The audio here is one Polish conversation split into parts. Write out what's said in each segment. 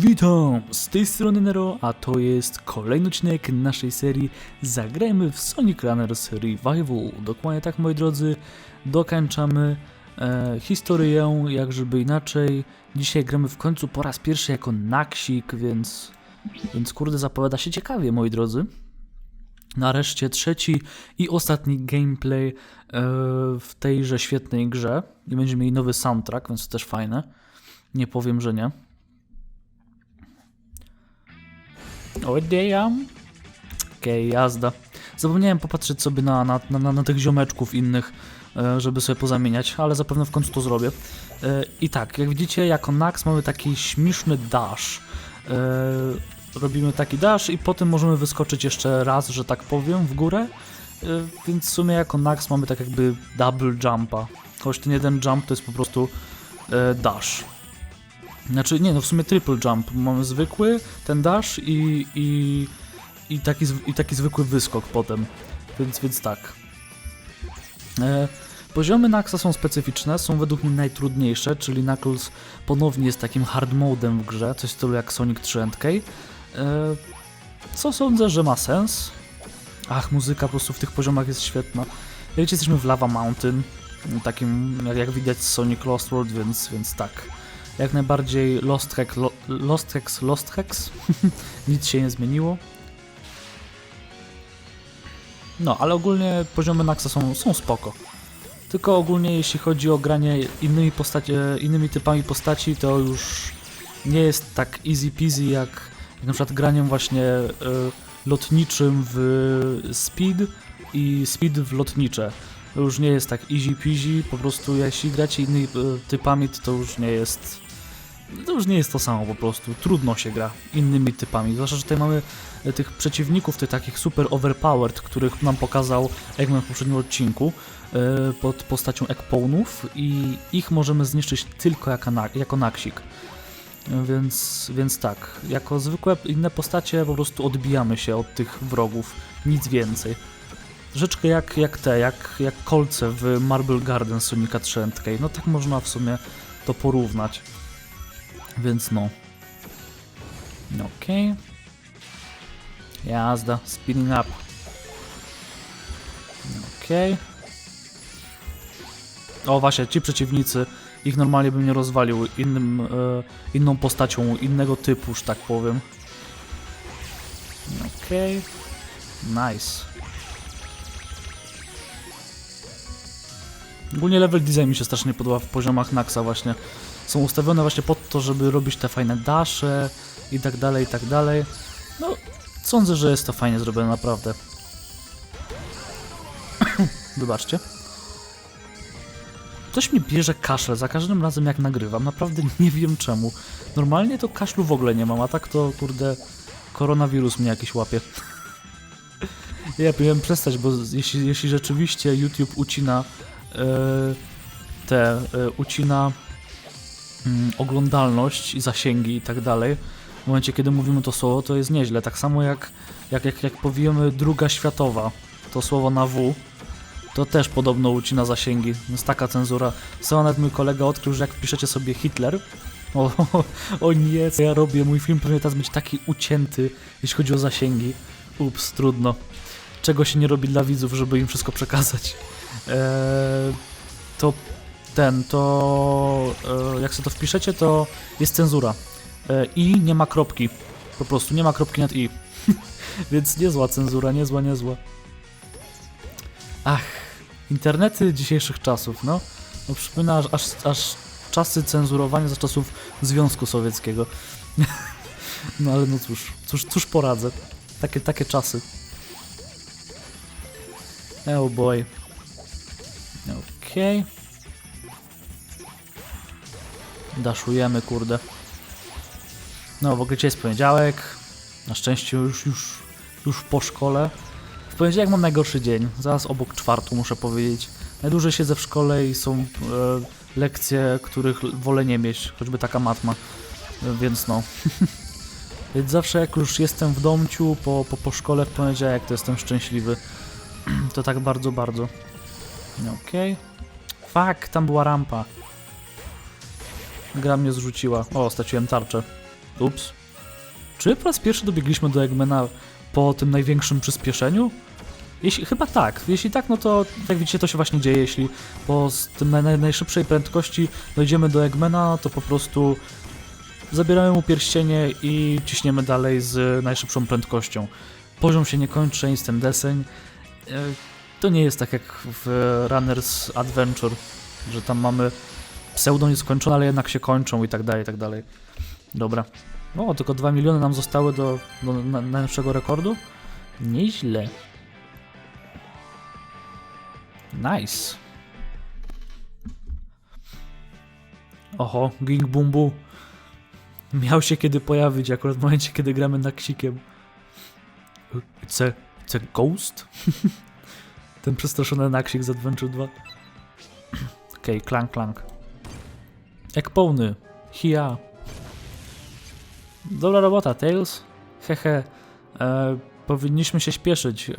Witam! Z tej strony Nero, a to jest kolejny odcinek naszej serii Zagrajmy w Sonic Runners Revival. Dokładnie tak, moi drodzy, dokończamy e, historię, jak żeby inaczej. Dzisiaj gramy w końcu po raz pierwszy jako Naksik, więc, więc kurde zapowiada się ciekawie, moi drodzy. Nareszcie trzeci i ostatni gameplay e, w tejże świetnej grze. I będziemy mieli nowy soundtrack, więc to też fajne. Nie powiem, że nie. O, damn. Okej, jazda. Zapomniałem popatrzeć sobie na, na, na, na tych ziomeczków innych, e, żeby sobie pozamieniać, ale zapewne w końcu to zrobię. E, I tak, jak widzicie, jako Nax mamy taki śmieszny dash. E, Robimy taki dash i potem możemy wyskoczyć jeszcze raz, że tak powiem, w górę. Więc w sumie jako Nax mamy tak jakby double jumpa. Choć ten jeden jump to jest po prostu dash. Znaczy, nie, no w sumie triple jump. Mamy zwykły, ten dash i, i, i, taki, i taki zwykły wyskok potem. Więc, więc tak. E, poziomy Naxa są specyficzne, są według mnie najtrudniejsze, czyli Knuckles ponownie jest takim hard modem w grze, coś w stylu jak Sonic 3 and K. E, co sądzę, że ma sens. Ach, muzyka po prostu w tych poziomach jest świetna. Wiecie, jesteśmy w Lava Mountain, takim jak, jak widać z Sonic Lost World, więc, więc tak jak najbardziej Lost Hex, lo, Lost Hex, Lost Hex. Nic się nie zmieniło. No, ale ogólnie poziomy Naxa są, są spoko. Tylko ogólnie jeśli chodzi o granie innymi, postaci, innymi typami postaci, to już nie jest tak easy peasy jak, jak na przykład graniem właśnie y, lotniczym w Speed i Speed w lotnicze. To już nie jest tak easy peasy, po prostu jeśli gracie innymi y, typami, to, to już nie jest to już nie jest to samo po prostu. Trudno się gra innymi typami. Zwłaszcza, że tutaj mamy e, tych przeciwników, tych takich super overpowered, których nam pokazał Eggman w poprzednim odcinku e, pod postacią Eggponów i ich możemy zniszczyć tylko jako, jako naksik. E, Więc, więc tak, jako zwykłe inne postacie po prostu odbijamy się od tych wrogów, nic więcej. Troszeczkę jak, jak te, jak, jak kolce w Marble Garden Sonica 3 and K. No tak można w sumie to porównać. Więc no. Okej. Jazda, speeding up. Okej. O właśnie, ci przeciwnicy, ich normalnie bym nie rozwalił innym, e, inną postacią innego typu, że tak powiem. Okej. Nice. Ogólnie level design mi się strasznie podoba w poziomach Naxa właśnie są ustawione właśnie pod to, żeby robić te fajne dasze i tak dalej, i tak dalej. No, sądzę, że jest to fajnie zrobione, naprawdę. Wybaczcie. Coś mi bierze kaszel za każdym razem jak nagrywam, naprawdę nie wiem czemu. Normalnie to kaszlu w ogóle nie mam, a tak to kurde koronawirus mnie jakiś łapie. ja powinien przestać, bo jeśli, jeśli rzeczywiście YouTube ucina e, te, e, ucina oglądalność i zasięgi i tak dalej. W momencie, kiedy mówimy to słowo, to jest nieźle. Tak samo jak, jak, jak, jak powiemy druga światowa, to słowo na W, to też podobno ucina zasięgi. Jest taka cenzura. Sam nawet mój kolega odkrył, że jak piszecie sobie Hitler, o, o nie, co ja robię, mój film powinien teraz być taki ucięty, jeśli chodzi o zasięgi. Ups, trudno. Czego się nie robi dla widzów, żeby im wszystko przekazać. Eee, to ten, to e, jak sobie to wpiszecie, to jest cenzura. E, I nie ma kropki. Po prostu nie ma kropki nad i. Więc niezła cenzura, niezła, niezła. Ach, internety dzisiejszych czasów, no. no przypomina aż, aż, aż czasy cenzurowania za czasów Związku Sowieckiego. no ale no cóż, cóż, cóż poradzę. Takie, takie czasy. Oh boy. Okej. Okay. Daszujemy, kurde. No, w ogóle dzisiaj jest poniedziałek. Na szczęście już, już, już po szkole. W poniedziałek mam najgorszy dzień. Zaraz obok czwartu, muszę powiedzieć. Najdłużej siedzę w szkole i są e, lekcje, których wolę nie mieć, choćby taka matma. E, więc no. więc zawsze jak już jestem w domciu po, po, po szkole w poniedziałek, to jestem szczęśliwy. to tak bardzo, bardzo. Okej. Okay. Fuck, tam była rampa. Gra mnie zrzuciła. O, straciłem tarczę. Ups. Czy po raz pierwszy dobiegliśmy do Eggmana po tym największym przyspieszeniu? Jeśli, chyba tak. Jeśli tak, no to jak widzicie, to się właśnie dzieje. Jeśli po tym naj, naj, najszybszej prędkości dojdziemy do Eggmana, to po prostu zabieramy mu pierścienie i ciśniemy dalej z najszybszą prędkością. Poziom się nie kończy, instant deseń. E, To nie jest tak jak w Runner's Adventure, że tam mamy pseudo nieskończone, ale jednak się kończą i tak dalej, i tak dalej. Dobra. O, tylko 2 miliony nam zostały do, do rekordu. Nieźle. Nice. Oho, Ging Bumbu. Miał się kiedy pojawić, akurat w momencie, kiedy gramy na ksikiem. It's a ghost? Ten przestraszony naksik z Adventure 2. Okej, okay, klank, klank. Jak pełny. Hia. Dobra robota, Tails. Hehe. E, powinniśmy się śpieszyć. E,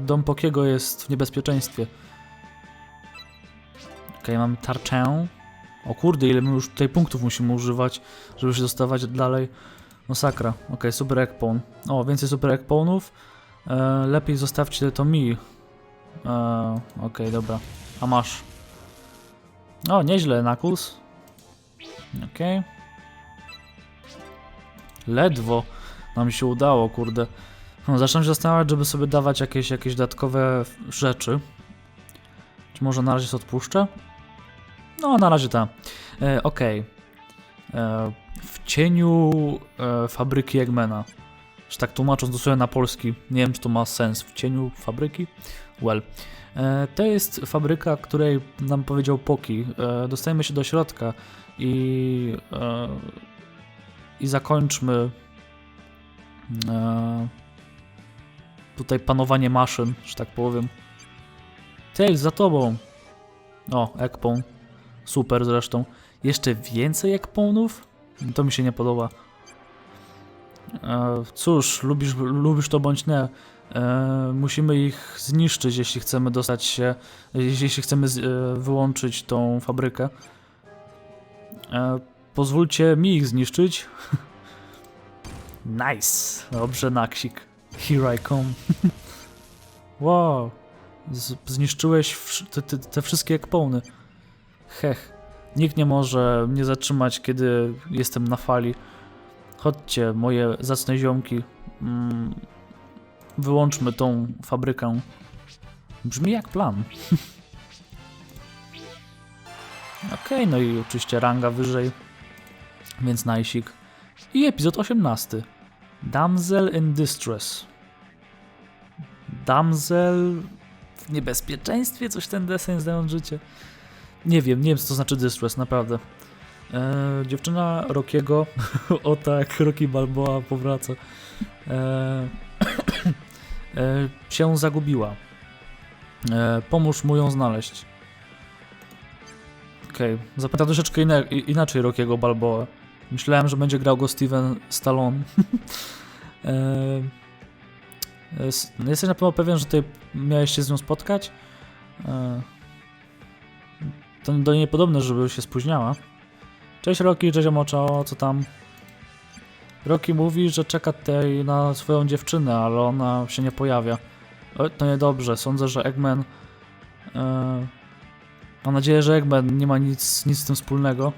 dom Pokiego jest w niebezpieczeństwie. Okej, mamy tarczę. O kurde, ile my już tutaj punktów musimy używać, żeby się dostawać dalej. Masakra. Okej, super ekpon. O, więcej super ekponów. E, lepiej zostawcie to mi. E, Okej, dobra. A masz. O, nieźle, Knuckles. Okej. Ledwo nam się udało, kurde. No, zaczynam się zastanawiać, żeby sobie dawać jakieś, jakieś dodatkowe rzeczy. Czy może na razie się odpuszczę? No, na razie tak. E, Okej. E, W cieniu e, fabryki Eggmana. Że tak tłumacząc dosłownie na polski, nie wiem czy to ma sens. W cieniu fabryki? Well. E, to jest fabryka, której nam powiedział Poki. E, dostajemy się do środka i, e, i zakończmy tutaj panowanie maszyn, że tak powiem. Tails, za tobą. O, Ekpon. Super zresztą. Jeszcze więcej Ekponów? To mi się nie podoba. E, cóż, lubisz, lubisz to bądź nie. E, musimy ich zniszczyć, jeśli chcemy dostać się, jeśli, chcemy e, wyłączyć tą fabrykę. Pozwólcie mi ich zniszczyć. nice. Dobrze, Naksik. Here I come. wow. Zniszczyłeś te, te, te wszystkie ekpony. Hech. Nikt nie może mnie zatrzymać, kiedy jestem na fali. Chodźcie, moje zacne ziomki. Mm, wyłączmy tą fabrykę. Brzmi jak plan. Okej, no i oczywiście ranga wyżej. Więc najsik. I epizod 18. Damsel in Distress. Damsel w niebezpieczeństwie? Coś ten desen zdając życie. Nie wiem, nie wiem co to znaczy distress, naprawdę. E, dziewczyna Rockiego, o tak, Rocky Balboa powraca, e, e, się zagubiła. E, pomóż mu ją znaleźć. Okej, okay. zapytam troszeczkę inaczej Rockiego Balboa. Myślałem, że będzie grał go Steven Stallone. e, s- jesteś na pewno pewien, że tutaj miałeś się z nią spotkać? E, to do niej podobne, żeby się spóźniała. Cześć Roki, cześć Moczo, co tam? Roki mówi, że czeka tutaj na swoją dziewczynę, ale ona się nie pojawia. O, to niedobrze, sądzę, że Eggman... E, mam nadzieję, że Eggman nie ma nic, nic z tym wspólnego.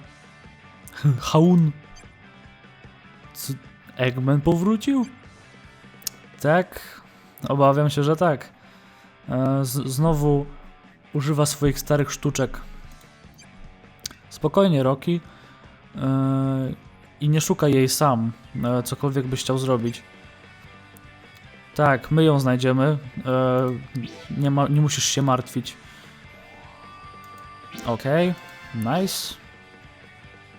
Haun! Co, Eggman powrócił? Tak, obawiam się, że tak. E, znowu używa swoich starych sztuczek. Spokojnie, Rocky. Yy, I nie szukaj jej sam, yy, cokolwiek byś chciał zrobić. Tak, my ją znajdziemy. Yy, nie, ma, nie musisz się martwić. Okej, nice.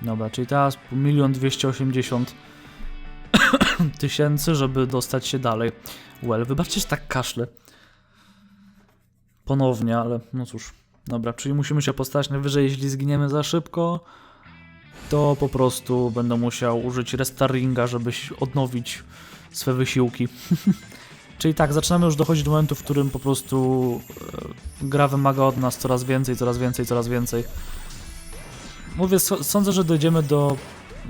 Dobra, czyli teraz milion dwieście osiemdziesiąt tysięcy, żeby dostać się dalej. Well, wybaczcie, że tak kaszle. Ponownie, ale no cóż. Dobra, czyli musimy się postać najwyżej, jeśli zginiemy za szybko, to po prostu będę musiał użyć restarringa, żeby odnowić swe wysiłki. czyli tak, zaczynamy już dochodzić do momentu, w którym po prostu e, gra wymaga od nas coraz więcej, coraz więcej, coraz więcej. Mówię, sądzę, że dojdziemy do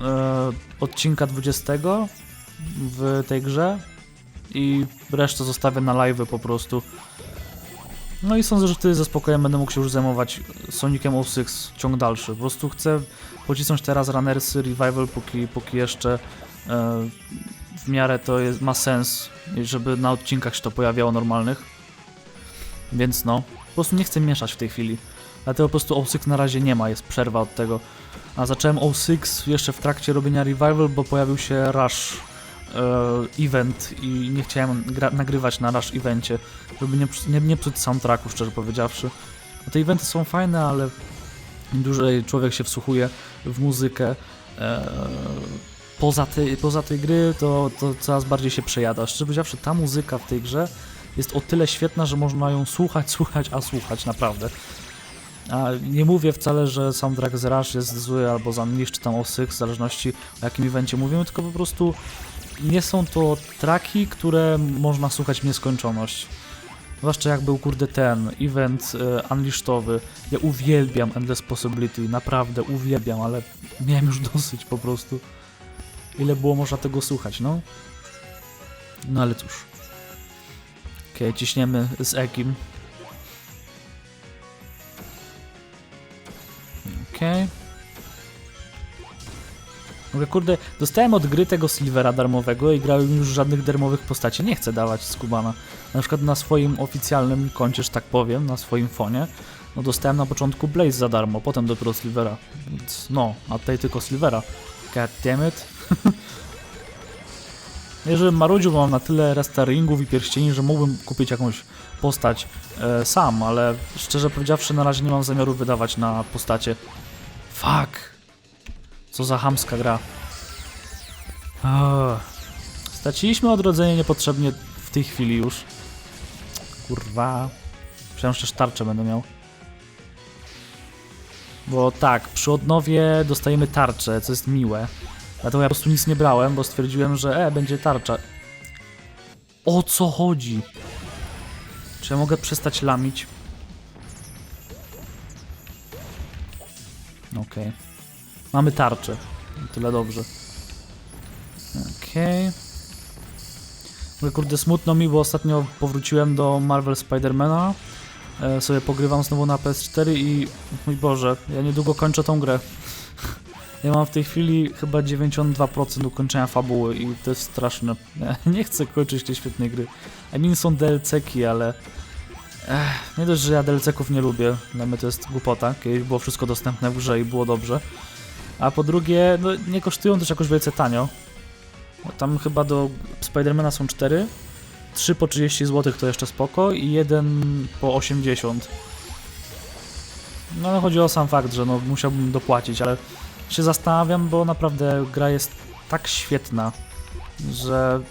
e, odcinka 20 w tej grze i resztę zostawię na live po prostu. No i sądzę, że wtedy ze spokojem będę mógł się już zajmować Sonicem 06 ciąg dalszy. Po prostu chcę pocisnąć teraz Runnersy Revival, póki, póki jeszcze e, w miarę to jest, ma sens, żeby na odcinkach się to pojawiało normalnych. Więc no, po prostu nie chcę mieszać w tej chwili. Dlatego po prostu 06 na razie nie ma, jest przerwa od tego. A zacząłem 06 jeszcze w trakcie robienia Revival, bo pojawił się Rush event i nie chciałem nagrywać na Rush evencie, żeby nie, nie, nie psuć soundtracku, szczerze powiedziawszy. Bo te eventy są fajne, ale im dłużej człowiek się wsłuchuje w muzykę e, poza, tej, poza tej gry, to, to coraz bardziej się przejada. Szczerze powiedziawszy, ta muzyka w tej grze jest o tyle świetna, że można ją słuchać, słuchać, a słuchać naprawdę. A nie mówię wcale, że soundtrack z Rush jest zły albo za tam o w zależności o jakim evencie mówimy, tylko po prostu nie są to traki, które można słuchać w nieskończoność. Zwłaszcza jak był kurde ten event e, unleashedowy. Ja uwielbiam Endless Possibility, naprawdę uwielbiam, ale miałem już dosyć po prostu. Ile było można tego słuchać, no? No ale cóż. Okej, ciśniemy z Ekim. Okej. Mówię, kurde, dostałem od gry tego Silvera darmowego i grałem już żadnych darmowych postaci. Nie chcę dawać z Kubana. Na przykład na swoim oficjalnym koncie, że tak powiem, na swoim fonie, no dostałem na początku Blaze za darmo, potem dopiero Silvera. Więc no, a tutaj tylko Silvera. God damn it. Jeżeli marudził, mam na tyle restaringów i pierścieni, że mógłbym kupić jakąś postać e, sam, ale szczerze powiedziawszy na razie nie mam zamiaru wydawać na postacie. Fuck! Co za hamska gra. Oh. Straciliśmy odrodzenie niepotrzebnie w tej chwili już. Kurwa. Myślałem, że też tarczę będę miał. Bo tak, przy odnowie dostajemy tarczę, co jest miłe. Dlatego ja po prostu nic nie brałem, bo stwierdziłem, że e, będzie tarcza. O co chodzi? Czy ja mogę przestać lamić? Okej. Mamy tarczę. Tyle dobrze. Okej. Okay. Kurde, smutno mi, bo ostatnio powróciłem do Marvel Spidermana. E, sobie pogrywam znowu na PS4 i mój Boże, ja niedługo kończę tą grę. Ja mam w tej chwili chyba 92% ukończenia fabuły i to jest straszne. Ja nie chcę kończyć tej świetnej gry. I mean są DLC-ki, ale... Ech, nie dość, że ja DLC-ków nie lubię, dla mnie to jest głupota. Kiedyś było wszystko dostępne w grze i było dobrze. A po drugie, no, nie kosztują też jakoś wielce tanio. Tam chyba do Spidermana są 4. 3 po 30 zł to jeszcze spoko i jeden po 80. No ale chodzi o sam fakt, że no, musiałbym dopłacić, ale się zastanawiam, bo naprawdę gra jest tak świetna, że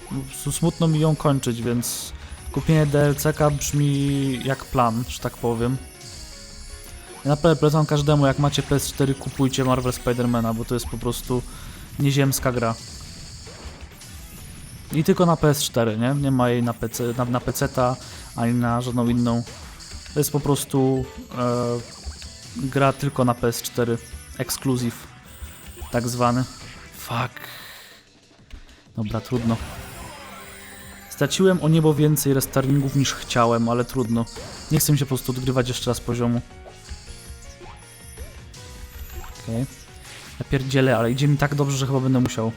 smutno mi ją kończyć, więc kupienie DLC-ka brzmi jak plan, że tak powiem. Naprawdę polecam każdemu, jak macie PS4, kupujcie Marvel Spidermana, bo to jest po prostu nieziemska gra. I tylko na PS4, nie? Nie ma jej na PC, na, na PC-ta, ani na żadną inną. To jest po prostu e, gra tylko na PS4. Exclusive. Tak zwany. Fuck. Dobra, trudno. Straciłem o niebo więcej restartingów niż chciałem, ale trudno. Nie chcę mi się po prostu odgrywać jeszcze raz poziomu. Okay. Ja pierdzielę, ale idzie mi tak dobrze, że chyba będę musiał.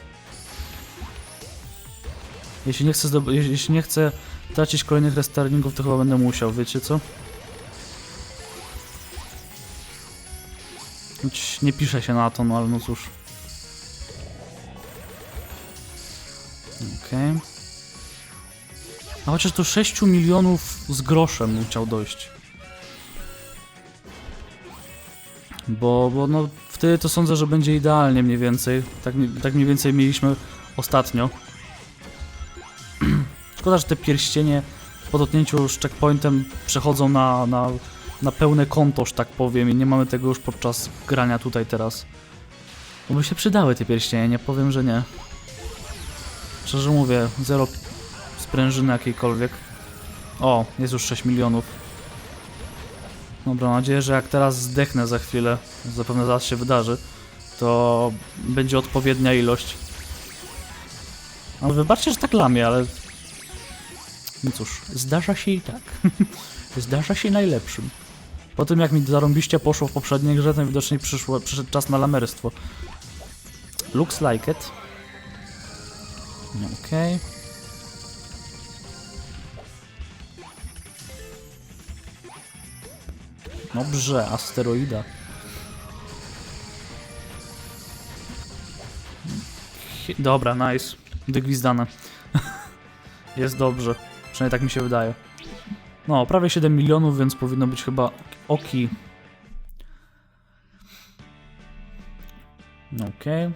Jeśli nie chcę, jeśli nie chcę tracić kolejnych restartingów, to chyba będę musiał, wiecie co? Nie pisze się na to, no ale no cóż. Okej. Okay. A chociaż do 6 milionów z groszem chciał dojść. Bo, bo no wtedy to sądzę, że będzie idealnie mniej więcej. Tak, tak mniej więcej mieliśmy ostatnio. Szkoda, że te pierścienie po dotknięciu z checkpointem przechodzą na, na, na pełne konto, że tak powiem, i nie mamy tego już podczas grania tutaj teraz. Bo by się przydały te pierścienie, nie powiem, że nie. Szczerze mówię, zero sprężyny jakiejkolwiek. O, jest już 6 milionów. Dobra, mam nadzieję, że jak teraz zdechnę za chwilę, zapewne zaraz się wydarzy, to będzie odpowiednia ilość. No wybaczcie, że tak lamię, ale... No cóż, zdarza się i tak. zdarza się najlepszym. Po tym jak mi zarąbiście poszło w poprzedniej grze, to widocznie przyszło, przyszedł czas na lamerstwo. Looks like it. Okej. Dobrze, asteroida. Chi- Dobra, nice. Wygwizdane. Jest dobrze. Przynajmniej tak mi się wydaje. No, prawie 7 milionów, więc powinno być chyba oki. No, Okej.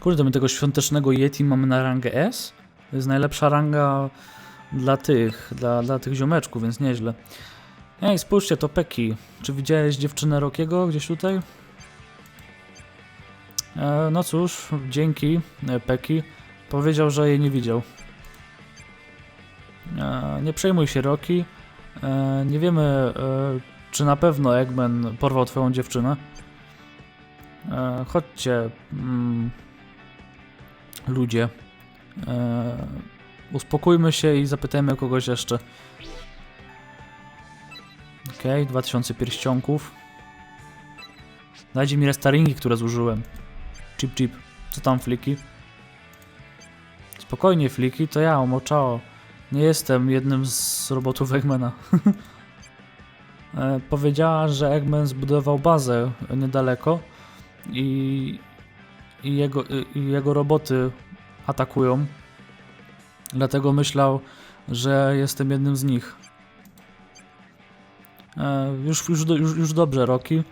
Kurde, my tego świątecznego Yeti mamy na rangę S? To jest najlepsza ranga dla tych, dla, dla tych ziomeczków, więc nieźle. Ej, spójrzcie, to Peki. Czy widziałeś dziewczynę Rokiego gdzieś tutaj? E, no cóż, dzięki e, Peki. Powiedział, że jej nie widział. E, nie przejmuj się, Roki. E, nie wiemy, e, czy na pewno Eggman porwał twoją dziewczynę. E, chodźcie, mm, ludzie. E, uspokójmy się i zapytajmy kogoś jeszcze. Okej, 2000 pierścionków. Dajcie mi restaringi, które zużyłem. Chip, chip. Co tam, fliki? Spokojnie, fliki, to ja, omoczało. Nie jestem jednym z robotów Eggmana. e, powiedziała, że Eggman zbudował bazę niedaleko i, i, jego, i jego roboty atakują. Dlatego myślał, że jestem jednym z nich. E, już, już, już, już dobrze, Rocky.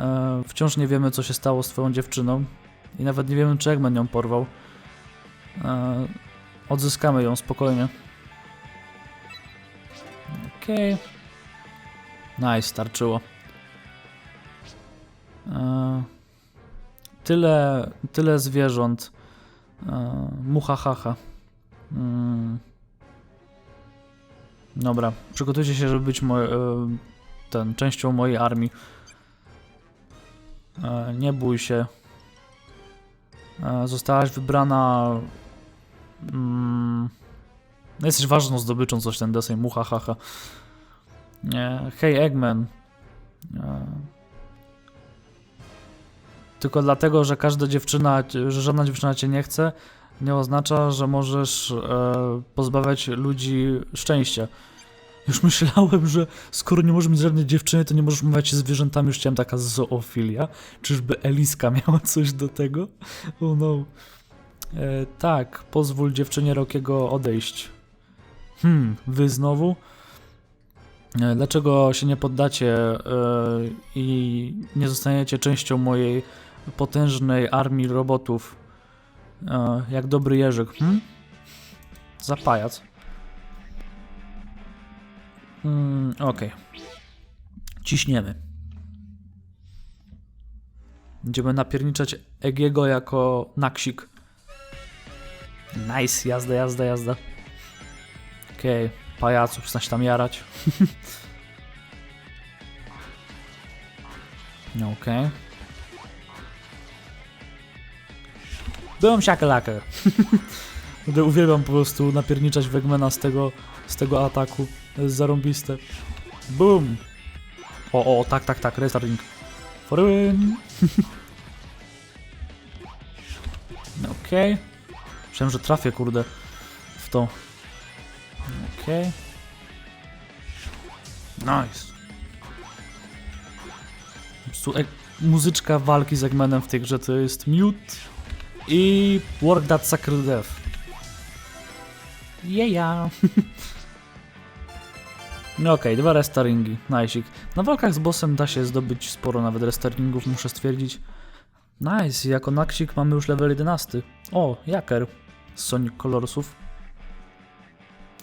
E, wciąż nie wiemy, co się stało z twoją dziewczyną. I nawet nie wiemy, czy Eggman ją porwał. E, odzyskamy ją spokojnie. Okej. Nice, starczyło. Tyle, tyle zwierząt. Mucha haha. Mm. Dobra, przygotujcie się, żeby być moj, e, ten, częścią mojej armii. E, nie bój się. E, zostałaś wybrana. Mm, no jesteś ważną zdobyczą, coś ten deseń, mucha haha. Nie, hej Eggman. E, tylko dlatego, że każda dziewczyna, że żadna dziewczyna cię nie chce, nie oznacza, że możesz e, pozbawiać ludzi szczęścia. Już myślałem, że skoro nie możesz mieć żadnej dziewczyny, to nie możesz umawiać się zwierzętami. Już chciałem taka zoofilia. Czyżby Eliska miała coś do tego? Oh no. E, tak, pozwól dziewczynie Rokiego odejść. Hmm, wy znowu? E, dlaczego się nie poddacie e, i nie zostaniecie częścią mojej potężnej armii robotów? E, jak dobry Jerzyk. Hmm? Za pajac. Mm, Okej. Ciśniemy. Będziemy napierniczać Egiego jako naksik. Nice, jazda, jazda, jazda. Okej, pajaców, przestań tam jarać. No, Okej. Byłem siakalakę. Będę uwielbiam po prostu napierniczać Wegmana z tego, z tego ataku. To jest zarąbiste. Boom! O, o, tak, tak, tak, restarting. For win! Okej. Myślałem, że trafię, kurde, w to. Okej. Nice. Po prostu e- muzyczka walki z Eggmanem w tej grze to jest mute i Work That Sacred Death. Jeja. No okej, dwa restaringi, najsik. Na walkach z bossem da się zdobyć sporo nawet restaringów, muszę stwierdzić. Nice, jako naksik mamy już level 11. O, Jaker z Sonic Colorsów.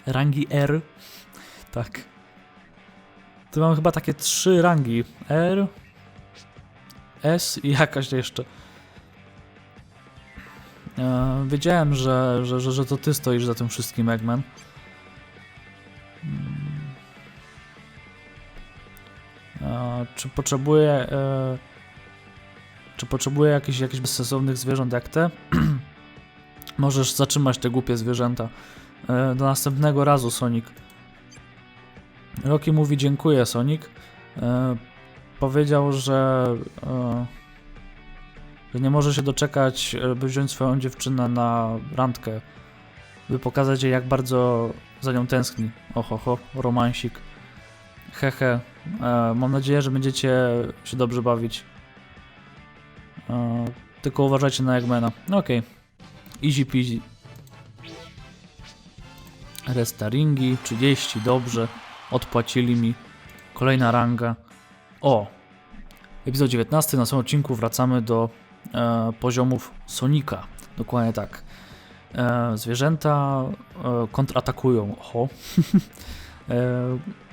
Rangi R. Tak. Tu mam chyba takie trzy rangi. R, S i jakaś jeszcze. E, wiedziałem, że, że, że, że to ty stoisz za tym wszystkim, Eggman. Czy potrzebuję e, Czy potrzebuję jakichś, jakichś bezsensownych zwierząt jak te? Możesz zatrzymać te głupie zwierzęta. E, do następnego razu, Sonic. Rocky mówi dziękuję, Sonic. E, powiedział, że, e, że nie może się doczekać, e, by wziąć swoją dziewczynę na randkę, by pokazać jej, jak bardzo za nią tęskni. Oho, ho, romansik. Hehe. E, mam nadzieję, że będziecie się dobrze bawić. E, tylko uważajcie na Eggmana. No Okej. Easy peasy. Restaringi, 30, dobrze. Odpłacili mi. Kolejna ranga. O! Epizod 19. Na samym odcinku wracamy do e, poziomów Sonika. Dokładnie tak. E, zwierzęta e, kontratakują. Oho. e,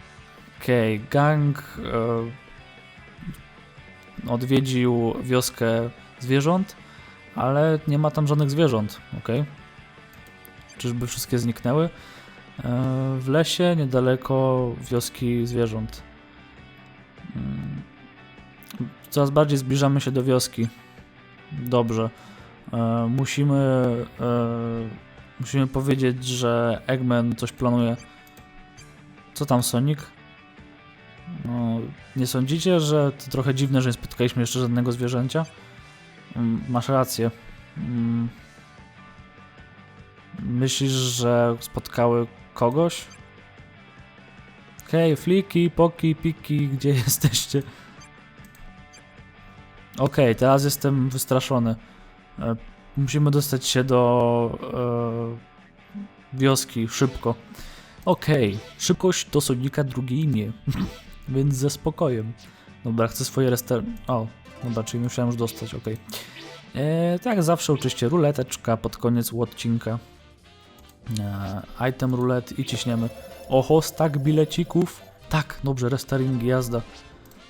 Okej, gang e, odwiedził wioskę zwierząt, ale nie ma tam żadnych zwierząt. Okej. Czyżby wszystkie zniknęły? E, w lesie, niedaleko wioski zwierząt. Mm. Coraz bardziej zbliżamy się do wioski. Dobrze. E, musimy, e, musimy powiedzieć, że Eggman coś planuje. Co tam, Sonic? No, nie sądzicie, że to trochę dziwne, że nie spotkaliśmy jeszcze żadnego zwierzęcia? Mm, Masz rację. Mm. Myślisz, że spotkały kogoś? Hej, fliki, poki, piki, gdzie jesteście? Okej, teraz jestem wystraszony. E, musimy dostać się do e, wioski szybko. Okej, szybkość to Sonika drugie imię, więc ze spokojem. Dobra, chcę swoje rester... O, dobra, czyli musiałem już dostać, okej. E, Tak, zawsze oczywiście ruleteczka pod koniec odcinka. E, item rulet i ciśniemy. Oho, stak bilecików. Tak, dobrze, restaring, jazda.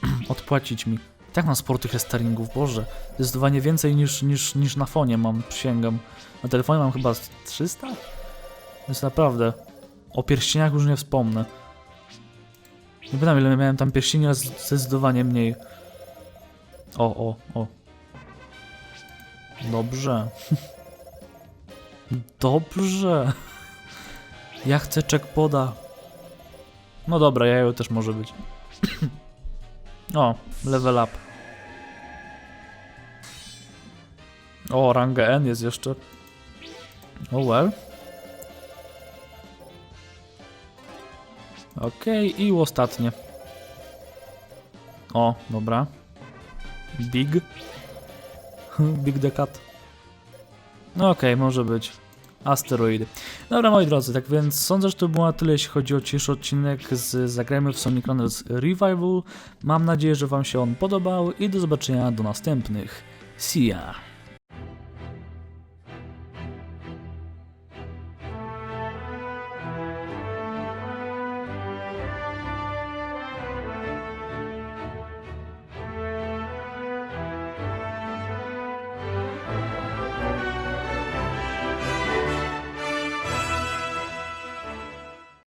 Odpłacić mi. Tak mam sporo tych restaringów, boże. Zdecydowanie więcej niż, niż, niż na fonie mam, przysięgam. Na telefonie mam chyba z 300? Więc naprawdę. O pierścieniach już nie wspomnę. Nie pamiętam ile miałem tam pierścieni, ale zdecydowanie mniej. O, o, o. Dobrze. Dobrze. Ja chcę checkpoda. No dobra, jajo też może być. o, level up. O, ranga N jest jeszcze. Oh well. Okej, i ostatnie. O, dobra. Big. Big the Cat. No okej, może być. Asteroidy. Dobra, moi drodzy, tak więc sądzę, że to było na tyle, jeśli chodzi o dzisiejszy odcinek z Zagrajmy w Sonic Runners Revival. Mam nadzieję, że Wam się on podobał i do zobaczenia do następnych. See ya!